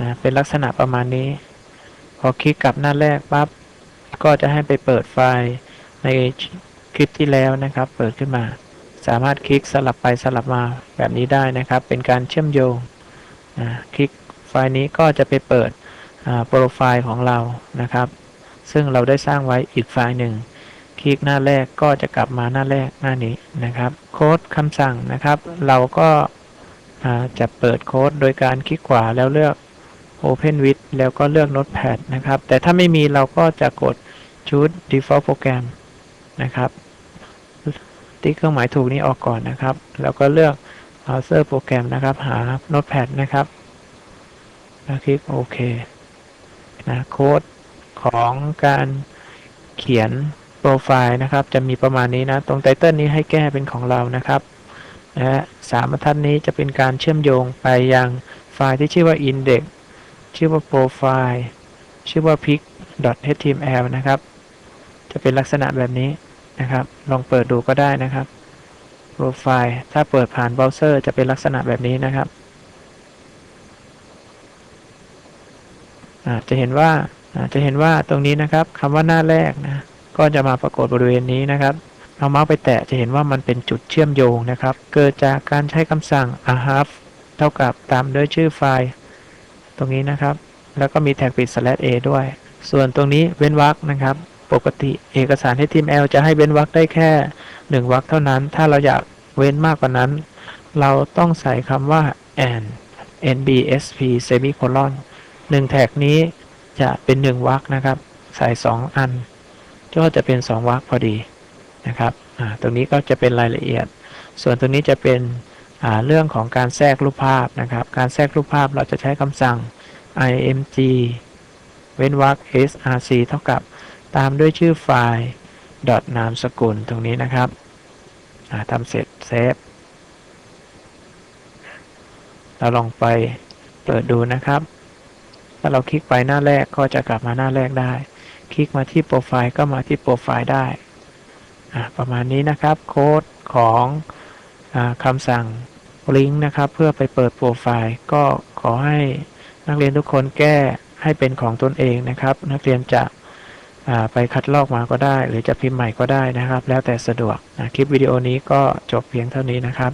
นะเป็นลักษณะประมาณนี้ พอคลิกกลับหน้าแรกปั๊บก็จะให้ไปเปิดไฟล์ในคลิปที่แล้วนะครับ เปิดขึ้นมา สามารถคลิกสลับไปสลับมาแบบนี้ได้นะครับ เป็นการเชื่อมโยงนะคลิกไฟล์นี้ก็จะไปเปิดโปรไฟล์ของเรานะครับ ซึ่งเราได้สร้างไว้อีกไฟล์หนึ่งคลิกหน้าแรกก็จะกลับมาหน้าแรกหน้านี้นะครับ โค้ดคำสั่งนะครับ เราก็จะเปิดโค้ดโดยการคลิกขวาแล้วเลือก Open with แล้วก็เลือก Notepad นะครับ แต่ถ้าไม่มีเราก็จะกด Choose Default Program นะครับติ๊กเครื่องหมายถูกนี้ออกก่อนนะครับ แล้วก็เลือก Browser Program นะครับ หา Notepad นะครับ แล้วคลิกโอเคนะโค้ดของการเขียนโปรไฟล์นะครับ จะมีประมาณนี้นะ ตรงไตเติลนี้ให้แก้เป็นของเรานะครับและสามบรรทัดนี้จะเป็นการเชื่อมโยงไปยังไฟล์ที่ชื่อว่า index ชื่อว่า profile ชื่อว่า pic.html นะครับ จะเป็นลักษณะแบบนี้นะครับ ลองเปิดดูก็ได้นะครับ profile ถ้าเปิดผ่านเบราว์เซอร์จะเป็นลักษณะแบบนี้นะครับจะเห็นว่าจะเห็นว่าตรงนี้นะครับคำว่าหน้าแรกนะก็จะมาปรากฏบริเวณนี้นะครับเอาเมาส์ไปแตะจะเห็นว่ามันเป็นจุดเชื่อมโยงนะครับ เกิดจากการใช้คำสั่ง a half เท่ากับตามด้วยชื่อไฟล์ ตรงนี้นะครับ แล้วก็มีแท็กปิด slash a ด้วย ส่วนตรงนี้เว้นวรรคนะครับ ปกติเอกสาร HTML จะให้เว้นวรรคได้แค่ 1วรรคเท่านั้น ถ้าเราอยากเว้นมากกว่านั้น เราต้องใส่คำว่า and nbsp semicolon หนึ่งแท็กนี้จะเป็นหนึ่งวรรคนะครับ ใส่สองอัน ก็จะเป็นสองวรรคพอดีนะครับอ่าตรงนี้ก็จะเป็นรายละเอียด ส่วนตรงนี้จะเป็น เรื่องของการแทรกรูปภาพนะครับ การแทรกรูปภาพเราจะใช้คำสั่ง img เว้นวรรค src เท่ากับตามด้วยชื่อไฟล์นามสกุลตรงนี้นะครับทำเสร็จเซฟเราลองไปเปิดดูนะครับ ถ้าเราคลิกไปหน้าแรกก็จะกลับมาหน้าแรกได้ คลิกมาที่โปรไฟล์ก็มาที่โปรไฟล์ได้ ประมาณนี้นะครับ โค้ดของอคำสั่ง ลิงก์นะครับ เพื่อไปเปิดโปรไฟล์ก็ขอให้นักเรียนทุกคนแก้ให้เป็นของตนเองนะครับ นักเรียนจะไปคัดลอกมาก็ได้ หรือจะพิมพ์ใหม่ก็ได้นะครับ แล้วแต่สะดวกคลิปวิดีโอนี้ก็จบเพียงเท่านี้นะครับ